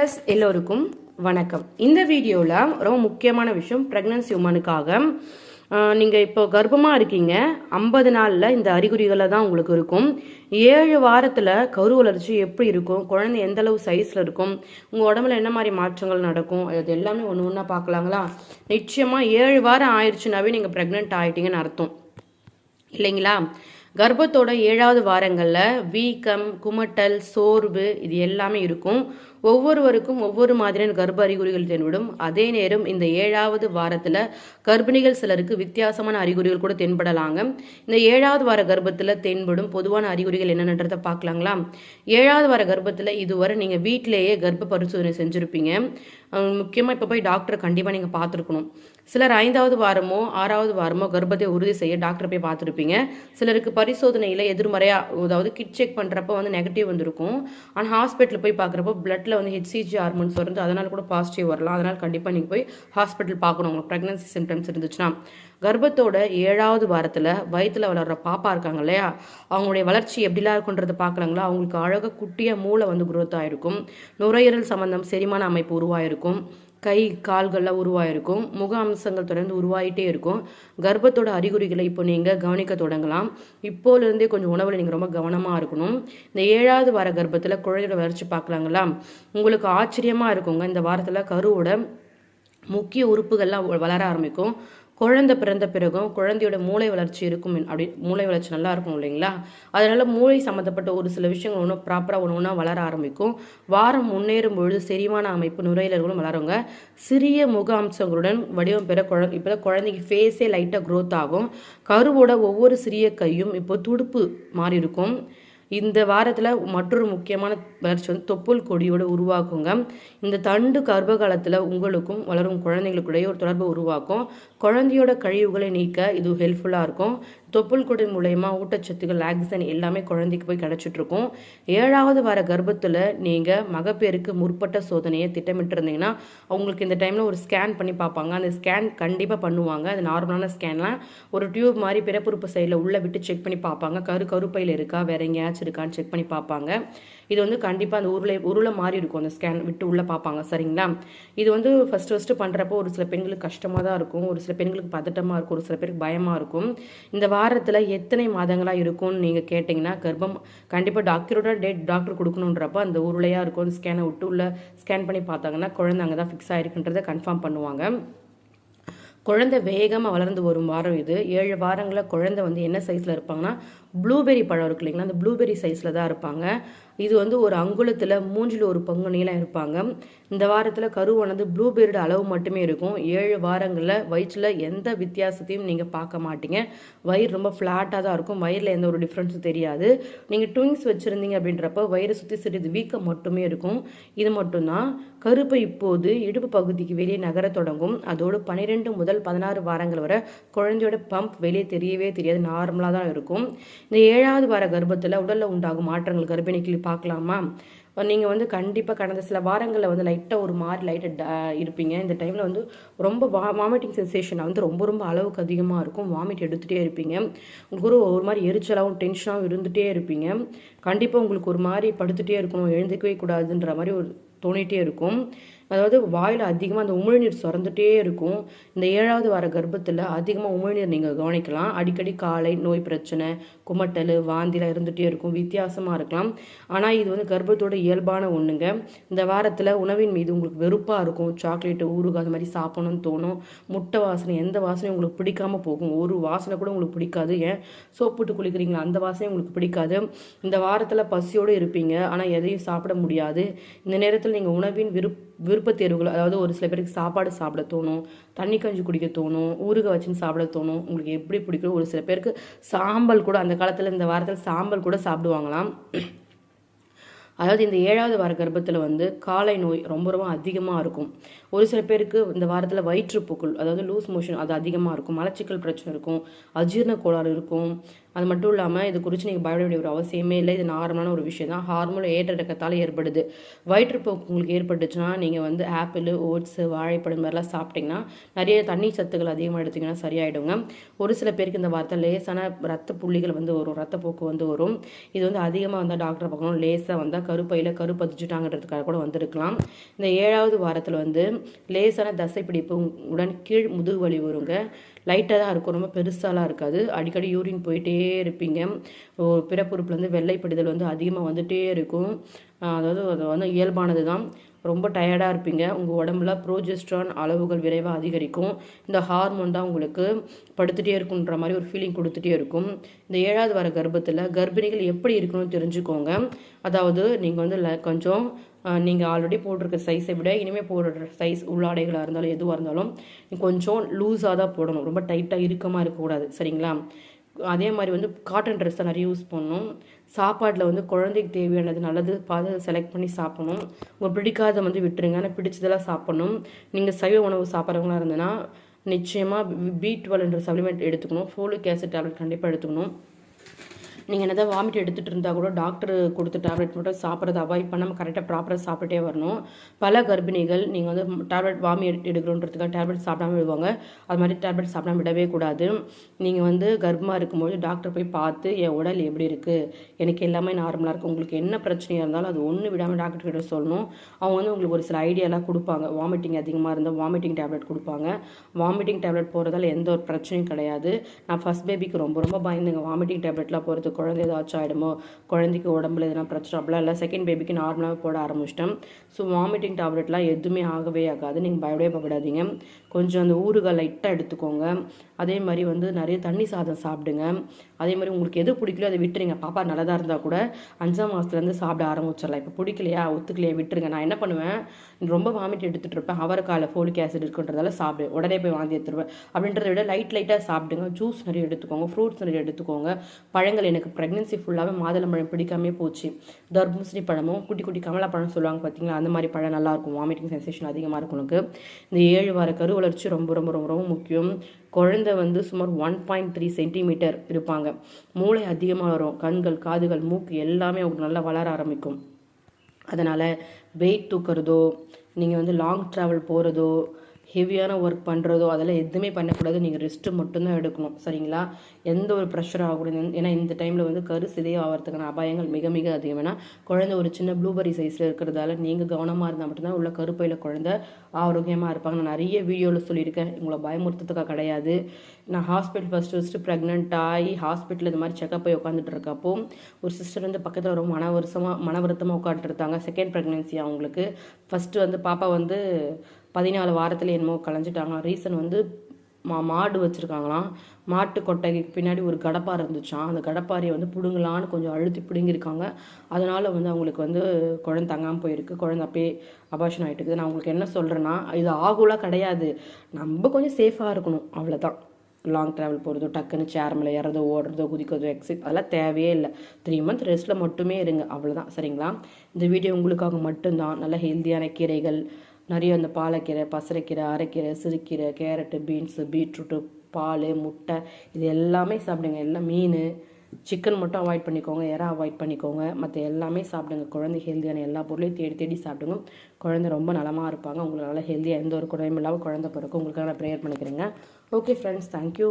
S எல்லோருக்கும் வணக்கம். இந்த வீடியோவில் ரொம்ப முக்கியமான விஷயம் ப்ரெக்னன்சி உமனுக்காக நீங்கள் இப்போ கர்ப்பமாக இருக்கீங்க. ஐம்பது நாளில் இந்த அறிகுறிகளை தான் உங்களுக்கு இருக்கும். ஏழு வாரத்தில் கரு வளர்ச்சி எப்படி இருக்கும்? குழந்தை எந்த அளவு சைஸில் இருக்கும்? உங்கள் உடம்புல என்ன மாதிரி மாற்றங்கள் நடக்கும்? அது எல்லாமே ஒன்று ஒன்றா பார்க்கலாங்களா? நிச்சயமாக ஏழு வாரம் ஆயிடுச்சுனாவே நீங்கள் ப்ரெக்னென்ட் ஆகிட்டீங்கன்னு அர்த்தம். இல்லைங்களா? கர்ப்பத்தோட ஏழாவது வாரங்களில் வீக்கம் குமட்டல் சோர்வு இது எல்லாமே இருக்கும். ஒவ்வொருவருக்கும் ஒவ்வொரு மாதிரியான கர்ப்ப அறிகுறிகள் தென்படும். அதே நேரம் இந்த ஏழாவது வாரத்தில் கர்ப்பிணிகள் சிலருக்கு வித்தியாசமான அறிகுறிகள் கூட தென்படலாங்க. இந்த ஏழாவது வார கர்ப்பத்தில் தென்படும் பொதுவான அறிகுறிகள் என்னென்னன்றதை பார்க்கலாங்களா? ஏழாவது வார கர்ப்பத்தில் இதுவரை நீங்கள் வீட்டிலேயே கர்ப்ப பரிசோதனை செஞ்சுருப்பீங்க. முக்கியமாக இப்போ போய் டாக்டரை கண்டிப்பாக நீங்கள் பார்த்துருக்கணும். சிலர் ஐந்தாவது வாரமோ ஆறாவது வாரமோ கர்ப்பத்தை உறுதி செய்ய டாக்டரை போய் பார்த்துருப்பீங்க. சிலருக்கு பரிசோதனையில் எதிர்மறையாக அதாவது கிட் செக் பண்ணுறப்போ வந்து நெகட்டிவ் வந்திருக்கும். ஆனால் ஹாஸ்பிட்டல் போய் பார்க்குறப்போ பிளட்டில் வந்து ஹெச்சிஜி ஹார்மோன்ஸ் வருது. அதனால் கூட பாசிட்டிவ் வரலாம். அதனால் கண்டிப்பாக நீங்கள் போய் ஹாஸ்பிட்டல் பார்க்கணும். உங்களுக்கு ப்ரெக்னன்சி சிம்டம்ஸ் இருந்துச்சுன்னா. கர்ப்பத்தோட ஏழாவது வாரத்தில் வயிற்றில் வளர்கிற பாப்பா இருக்காங்க இல்லையா? அவங்களுடைய வளர்ச்சி எப்படிலாம் இருக்குன்றதை பார்க்குறாங்களா அவங்களுக்கு அழகாக குட்டியாக மூளை வந்து குரோத் ஆகிருக்கும் நுரையீரல் சம்பந்தம் செரிமான அமைப்பு உருவாயிருக்கும். கை கால்கள்லாம் உருவாயிருக்கும். முக அம்சங்கள் தொடர்ந்து உருவாகிட்டே இருக்கும். கர்ப்பத்தோட அறிகுறிகளை இப்போ நீங்கள் கவனிக்க தொடங்கலாம். இப்போலேருந்தே கொஞ்சம் உணவில் நீங்கள் ரொம்ப கவனமாக இருக்கணும். இந்த ஏழாவது வார கர்ப்பத்தில் குழந்தையோட வளர்ச்சி பார்க்கலாங்களா? உங்களுக்கு ஆச்சரியமாக இருக்குங்க. இந்த வாரத்தில் கருவோட முக்கிய உறுப்புகள்லாம் வளர ஆரம்பிக்கும். குழந்தை பிறந்த பிறகும் குழந்தையோட மூளை வளர்ச்சி இருக்கும் அப்படி மூளை வளர்ச்சி நல்லா இருக்கும் இல்லைங்களா? அதனால மூளை சம்மந்தப்பட்ட ஒரு சில விஷயங்கள் ஒன்றும் ப்ராப்பராக ஒன்று ஒன்றா வளர ஆரம்பிக்கும். வாரம் முன்னேறும் பொழுது செரிமான அமைப்பு நுரையீரல்களும் வளருங்க. சிறிய முக அம்சங்களுடன் வடிவம் பெற குழந்தை இப்போ குழந்தைக்கு ஃபேஸே லைட்டாக க்ரோத் ஆகும். கருவோட ஒவ்வொரு சிறிய கையும் இப்போ துடுப்பு மாறி இருக்கும். இந்த வாரத்தில் மற்றொரு முக்கியமான வளர்ச்சி வந்து தொப்புள் கொடியோட உருவாக்குங்க. இந்த தண்டு கர்ப்ப காலத்தில் உங்களுக்கும் வளரும் குழந்தைங்களுக்குடைய ஒரு தொடர்பை உருவாக்கும். குழந்தையோட கழிவுகளை நீக்க இது ஹெல்ப்ஃபுல்லாக இருக்கும். தொப்புள் கொடி மூலயமா ஊட்டச்சத்துக்கள் ஆக்சிஜன் எல்லாமே குழந்தைக்கு போய் கிடச்சிட்ருக்கும். ஏழாவது வார கர்ப்பத்தில் நீங்கள் மகப்பேருக்கு முற்பட்ட சோதனையை திட்டமிட்டிருந்தீங்கன்னா அவங்களுக்கு இந்த டைமில் ஒரு ஸ்கேன் பண்ணி பார்ப்பாங்க. அந்த ஸ்கேன் கண்டிப்பாக பண்ணுவாங்க. அது நார்மலான ஸ்கேன்லாம் ஒரு டியூப் மாதிரி பிறப்புறுப்பு சைடில் உள்ளே விட்டு செக் பண்ணி பார்ப்பாங்க. கரு கருப்பையில் இருக்கா? வேற எங்கேயாச்சும் இருக்கான்னு செக் பண்ணி பார்ப்பாங்க. இது வந்து கண்டிப்பாக அந்த உருளை உருளை மாதிரி இருக்கும். அந்த ஸ்கேன் விட்டு உள்ளே பார்ப்பாங்க. சரிங்களா? இது வந்து ஃபஸ்ட்டு ஃபஸ்ட்டு பண்ணுறப்போ ஒரு சில பெண்களுக்கு கஷ்டமாக தான் இருக்கும். ஒரு சில பெண்களுக்கு பதட்டமாக இருக்கும். ஒரு சில பேருக்கு பயமாக இருக்கும். இந்த வாரத்தில் எத்தனை மாதங்களாக இருக்கும்னு நீங்கள் கேட்டிங்கன்னா கர்ப்பம் கண்டிப்பாக டாக்டரோட டேட் டாக்டர் கொடுக்கணுன்றப்ப அந்த உருளையாக இருக்கும் ஸ்கேனை விட்டு உள்ள ஸ்கேன் பண்ணி பார்த்தாங்கன்னா குழந்தை அங்கே தான் ஃபிக்ஸ் ஆகிருக்குன்றதை கன்ஃபார்ம் பண்ணுவாங்க. குழந்தை வேகமாக வளர்ந்து வரும் வாரம் இது. ஏழு வாரங்களில் குழந்தை வந்து என்ன சைஸில் இருப்பாங்கன்னா ப்ளூபெரி பழம் இருக்கு இல்லைங்களா அந்த ப்ளூபெரி சைஸில் தான் இருப்பாங்க. இது வந்து ஒரு அங்குலத்தில் மூன்றில் ஒரு பங்கு நீளம் இருப்பாங்க. இந்த வாரத்தில் கருவானது ப்ளூபெரியோட அளவு மட்டுமே இருக்கும். ஏழு வாரங்களில் வயிற்றில் எந்த வித்தியாசத்தையும் நீங்கள் பார்க்க மாட்டீங்க. வயிறு ரொம்ப ஃப்ளாட்டாக தான் இருக்கும். வயிறில் எந்த ஒரு டிஃப்ரென்ஸும் தெரியாது. நீங்கள் ட்விங்ஸ் வச்சுருந்தீங்க அப்படின்றப்ப வயிறு சுற்றி சிறிது வீக்கம் மட்டுமே இருக்கும். இது மட்டும்தான். கருப்பை இப்போது இடுப்பு பகுதிக்கு வெளியே நகர தொடங்கும். அதோடு பன்னிரெண்டு முதல் பதினாறு வாரங்கள் வரை குழந்தையோட பம்ப் வெளியே தெரியவே தெரியாது. நார்மலாக தான் இருக்கும். இந்த ஏழாவது வார கர்ப்பத்தில் உடலில் உண்டாகும் மாற்றங்கள் கர்ப்பிணிக்கு பார்க்கலாமா? நீங்கள் வந்து கண்டிப்பாக கடந்த சில வாரங்களில் வந்து லைட்டாக ஒரு மாதிரி லைட்டாக இருப்பீங்க. இந்த டைமில் வந்து ரொம்ப வா வாமிட்டிங் சென்சேஷன் வந்து ரொம்ப ரொம்ப அளவுக்கு அதிகமாக இருக்கும். வாமிட் எடுத்துகிட்டே இருப்பீங்க. உங்களுக்கு ஒரு ஒரு மாதிரி எரிச்சலாகவும் டென்ஷனாகவும் இருந்துகிட்டே இருப்பீங்க. கண்டிப்பாக உங்களுக்கு ஒரு மாதிரி படுத்துகிட்டே இருக்கணும் எழுந்துக்கவே கூடாதுன்ற மாதிரி ஒரு தோணிகிட்டே இருக்கும். அதாவது வாயில் அதிகமாக அந்த உமிழ்நீர் சுரந்துட்டே இருக்கும். இந்த ஏழாவது வார கர்ப்பத்தில் அதிகமாக உமிழ்நீர் நீங்கள் கவனிக்கலாம். அடிக்கடி காலை நோய் பிரச்சனை குமட்டல் வாந்திலாம் இருந்துகிட்டே இருக்கும். வித்தியாசமாக இருக்கலாம். ஆனால் இது வந்து கர்ப்பத்தோட இயல்பான ஒன்றுங்க இந்த வாரத்தில் உணவின் மீது உங்களுக்கு வெறுப்பாக இருக்கும். சாக்லேட்டு ஊறுகாய் அது மாதிரி சாப்பிடணும்னு தோணும். முட்டை வாசனை எந்த வாசனையும் உங்களுக்கு பிடிக்காமல் போகும். ஒரு வாசனை கூட உங்களுக்கு பிடிக்காது. ஏன்? சோப்புட்டு குளிக்கிறீங்களா? அந்த வாசனை உங்களுக்கு பிடிக்காது. இந்த வாரத்தில் பசியோடு இருப்பீங்க. ஆனால் எதையும் சாப்பிட முடியாது. இந்த நேரத்தில் நீங்கள் உணவின் விருப்ப விருப்ப தேர்வுகள் அதாவது ஒரு சில பேருக்கு சாப்பாடு சாப்பிட தோணும் தண்ணி கஞ்சி குடிக்க தோணும் ஊறுக வச்சுன்னு சாப்பிட தோணும் உங்களுக்கு எப்படி பிடிக்கும் ஒரு சில பேருக்கு சாம்பல் கூட அந்த காலத்தில் இந்த வாரத்தில் சாம்பல் கூட சாப்பிடுவாங்களாம். அதாவது இந்த ஏழாவது வார கர்ப்பத்தில் வந்து காலை நோய் ரொம்ப ரொம்ப அதிகமாக இருக்கும். ஒரு சில பேருக்கு இந்த வாரத்தில் வயிற்றுப்போக்குள் அதாவது லூஸ் மோஷன் அது அதிகமாக இருக்கும் மலச்சிக்கல் பிரச்சனை இருக்கும் அஜீர்ண கோளாறு இருக்கும். அது மட்டும் இல்லாமல் இது குறித்து நீங்கள் பயப்பட வேண்டிய ஒரு அவசியமே இல்லை. இது நார்மலான ஒரு விஷயம் தான். ஹார்மோன் ஏற்றடக்கத்தால் ஏற்படுது. வயிற்றுப்போக்கு உங்களுக்கு ஏற்பட்டுச்சுன்னா நீங்கள் வந்து ஆப்பிள் ஓட்ஸு வாழைப்பழம் மாதிரிலாம் சாப்பிட்டிங்கன்னா நிறைய தண்ணி சத்துக்கள் அதிகமாக எடுத்திங்கன்னா சரியாயிடுங்க. ஒரு சில பேருக்கு இந்த வாரத்தில் லேசான ரத்த புள்ளிகள் வந்து வரும் ரத்தப்போக்கு வந்து வரும். இது வந்து அதிகமாக வந்தால் டாக்டர் பார்க்கணும். லேசாக வந்தால் கருப்பையில் கருப்பதிச்சுட்டாங்கன்றதுக்காக கூட வந்திருக்கலாம். இந்த ஏழாவது வாரத்தில் வந்து லேசான தசை பிடிப்பு உடன் கீழ் முதுகு வலி வருங்க. லைட்டாக தான் இருக்கும். ரொம்ப பெருசாலாம் இருக்காது. அடிக்கடி யூரின் போயிட்டே இருப்பீங்க. பிறப்புறுப்புலேருந்து வெள்ளைப்படுதல் வந்து அதிகமாக வந்துகிட்டே இருக்கும். அதாவது அது வந்து இயல்பானது தான் ரொம்ப டயர்டாக இருப்பீங்க. உங்கள் உடம்புல ப்ரோஜெஸ்ட்ரான் அளவுகள் விரைவாக அதிகரிக்கும். இந்த ஹார்மோன் தான் உங்களுக்கு படுத்துகிட்டே இருக்குன்ற மாதிரி ஒரு ஃபீலிங் கொடுத்துட்டே இருக்கும். இந்த ஏழாவது வர கர்ப்பத்தில் கர்ப்பிணிகள் எப்படி இருக்கணும்னு தெரிஞ்சுக்கோங்க. அதாவது நீங்கள் வந்து கொஞ்சம் நீங்கள் ஆல்ரெடி போட்டிருக்க சைஸை விட இனிமேல் போடுற சைஸ் உள்ளாடைகளாக இருந்தாலும் எதுவாக இருந்தாலும் கொஞ்சம் லூஸாக தான் போடணும். ரொம்ப டைட்டாக இறுக்கமாக இருக்கக்கூடாது. சரிங்களா? அதே மாதிரி வந்து காட்டன் ட்ரெஸ் தான் நிறைய யூஸ் பண்ணணும். சாப்பாட்டில் வந்து குழந்தைக்கு தேவையானது நல்லது பார்த்து செலக்ட் பண்ணி சாப்பிடணும். உங்களுக்கு பிடிக்காத வந்து விட்டுருங்க. ஆனால் பிடிச்சதெல்லாம் சாப்பிடணும். நீங்கள் சைவ உணவு சாப்பிட்றவங்களா இருந்ததுன்னா நிச்சயமாக பி டுவெல்ன்ற சப்ளிமெண்ட் எடுத்துக்கணும். ஃபோலிக் ஆசிட் டேப்லெட் கண்டிப்பாக எடுத்துக்கணும். நீங்கள் என்ன தான் வாமிட் எடுத்துகிட்டு இருந்தால் கூட டாக்டர் கொடுத்த டேப்லெட் மட்டும் சாப்பிட்றத அவாய்ட் பண்ணாமல் கரெக்டாக ப்ராப்பராக சாப்பிட்டே வரணும். பல கர்ப்பிணிகள் நீங்கள் வந்து டேப்லெட் வாமி எடுக்கிறோன்றதுக்காக டேப்லெட் சாப்பிடாம விடுவாங்க. அது மாதிரி டேப்லெட் சாப்பிடாம விடவே கூடாது. நீங்கள் வந்து கர்ப்பமாக இருக்கும்போது டாக்டர் போய் பார்த்து என் உடல் எப்படி இருக்குது எனக்கு எல்லாமே நார்மலாக இருக்குது உங்களுக்கு என்ன பிரச்சனையாக இருந்தாலும் அது ஒன்று விடாமல் டாக்டர் கிட்ட சொல்லணும். அவங்க வந்து உங்களுக்கு ஒரு சில ஐடியாலாம் கொடுப்பாங்க. வாமிட்டிங் அதிகமாக இருந்தால் வாமிட்டிங் டேப்லெட் கொடுப்பாங்க. வாமிட்டிங் டேப்லெட் போகிறதால எந்த ஒரு பிரச்சனையும் கிடையாது. நான் ஃபஸ்ட் பேபிக்கு ரொம்ப ரொம்ப பயந்துங்க. வாமிட்டிங் டேப்லெட்லாம் போகிறதுக்கு குழந்தை ஏதாச்சும் ஆகிடுமோ குழந்தைக்கு உடம்புல எதனா பிரச்சனை அப்படிலாம் இல்லை. செகண்ட் பேபிக்கு நார்மலாக போட ஆரம்பிச்சிட்டேன் ஸோ வாமிட்டிங் டேப்லெட்லாம் எதுவுமே ஆகவே ஆகாது. நீங்கள் பயப்படவே பயப்படாதீங்க. கொஞ்சம் அந்த ஊறுகாய் லைட்டாக எடுத்துக்கோங்க. அதே மாதிரி வந்து நிறைய தண்ணி சாதம் சாப்பிடுங்க. அதே மாதிரி உங்களுக்கு எது பிடிக்கலையோ அதை விட்டுருங்க. பாப்பா நல்லதாக இருந்தால் கூட அஞ்சாம் மாதத்துலேருந்து சாப்பிட ஆரம்பிச்சிடலாம். இப்போ பிடிக்கலையா? ஒத்துக்கலையா விட்டுருங்க. நான் என்ன பண்ணுவேன்? ரொம்ப வாமிட் எடுத்துகிட்டு இருப்பேன். அவரைக்கால ஃபோலிக் ஆசிட் இருக்குன்றதால சாப்பிடு உடனே போய் வாந்தி எடுத்துருவேன். அப்படின்றத விட லைட் லைட்டாக சாப்பிடுங்க. ஜூஸ் நிறைய எடுத்துக்கோங்க. ஃப்ரூட்ஸ் நிறைய எடுத்துக்கோங்க. பழங்கள் எனக்கு எனக்கு ப்ரெக்னென்சி ஃபுல்லாகவே மாதுளம்பழம் பிடிக்காமே போச்சு. தர்பூசணி பழமும் குட்டி குட்டி கமலா பழம் சொல்லுவாங்க பார்த்தீங்களா அந்த மாதிரி பழம் நல்லாயிருக்கும் வாமிட்டிங் சென்சேஷன் அதிகமாக இருக்கும் உனக்கு. இந்த ஏழு வார கரு வளர்ச்சி ரொம்ப ரொம்ப ரொம்ப ரொம்ப முக்கியம். குழந்தை வந்து சுமார் ஒன் பாயிண்ட் த்ரீ சென்டிமீட்டர் இருப்பாங்க. மூளை அதிகமாக வரும். கண்கள் காதுகள் மூக்கு எல்லாமே அவங்களுக்கு நல்லா வளர ஆரம்பிக்கும். அதனால் வெயிட் தூக்குறதோ நீங்கள் வந்து லாங் ட்ராவல் போகிறதோ ஹெவியான ஒர்க் பண்ணுறதோ அதெல்லாம் எதுவுமே பண்ணக்கூடாது. நீங்கள் ரெஸ்ட்டு மட்டும்தான் எடுக்கணும். சரிங்களா? எந்த ஒரு ப்ரெஷர் ஆகக்கூடாது. ஏன்னா இந்த டைமில் வந்து கரு சிதைய ஆகிறதுக்கான அபாயங்கள் மிக மிக அதிகம். ஏன்னா குழந்தை ஒரு சின்ன ப்ளூபெரி சைஸில் இருக்கிறதால நீங்கள் கவனமாக இருந்தால் மட்டும்தான் உள்ள கருப்பையில் குழந்தை ஆரோக்கியமாக இருப்பாங்க. நான் நிறைய வீடியோவில் சொல்லியிருக்கேன். உங்களை பயமுறுத்துறதுக்காக கிடையாது. நான் ஹாஸ்பிட்டல் ஃபஸ்ட்டு ஃபஸ்ட்டு ப்ரெக்னென்ட் ஆகி ஹாஸ்பிட்டல் இந்த மாதிரி செக்கப் போய் உட்காந்துட்டு இருக்கப்போ ஒரு சிஸ்டர் வந்து பக்கத்தில் ரொம்ப மன வருஷமாக மன வருத்தமாக உட்காந்துருந்தாங்க செகண்ட் ப்ரெக்னென்சி அவங்களுக்கு. ஃபஸ்ட்டு வந்து பாப்பா வந்து பதினாலு வாரத்தில் என்னமோ கலைஞ்சிட்டாங்க. ரீசன் வந்து மா மாடு வச்சுருக்காங்களாம். மாட்டு கொட்டைக்கு பின்னாடி ஒரு கடப்பாறை இருந்துச்சான் அந்த கடப்பாரியை வந்து பிடுங்கலான்னு கொஞ்சம் அழுத்தி பிடுங்கியிருக்காங்க. அதனால் வந்து அவங்களுக்கு வந்து குழந்தை தங்காமல் போயிருக்கு. குழந்தை அப்பயே அபாஷன் ஆகிட்டு நான் உங்களுக்கு என்ன சொல்கிறேன்னா இது ஆகுலாம் கிடையாது. நம்ம கொஞ்சம் சேஃபாக இருக்கணும். அவ்வளோதான் லாங் ட்ராவல் போகிறதோ டக்குன்னு சேர் மேலே ஏறதோ ஓடுறதோ குதிக்கிறதோ எக்ஸிட் அதெல்லாம் தேவையே இல்லை. த்ரீ மந்த் ரெஸ்ட்டில் மட்டுமே இருங்க. அவ்வளோதான் சரிங்களா? இந்த வீடியோ உங்களுக்காக மட்டும்தான். நல்ல ஹெல்த்தியான கீரைகள் நிறைய இந்த பாலக்கீரை பசரைக்கீரை அரைக்கீரை சிறுக்கீரை கேரட்டு பீன்ஸு பீட்ரூட்டு பால் முட்டை இது எல்லாமே சாப்பிடுங்க. எல்லாம் மீன் சிக்கன் மட்டும் அவாய்ட் பண்ணிக்கோங்க இறா அவாய்ட் பண்ணிக்கோங்க. மற்ற எல்லாமே சாப்பிடுங்க. குழந்தை ஹெல்த்தியான எல்லா பொருளையும் தேடி தேடி சாப்பிடுங்க. குழந்தை ரொம்ப நலமாக இருப்பாங்க. உங்களுக்கு நல்லா ஹெல்த்தியாக எந்த ஒரு குறையும் இல்லாமல் குழந்தை பிறக்கும். உங்களுக்காக நான் ப்ரேயர் பண்ணிக்கிறேங்க. Okay friends thank you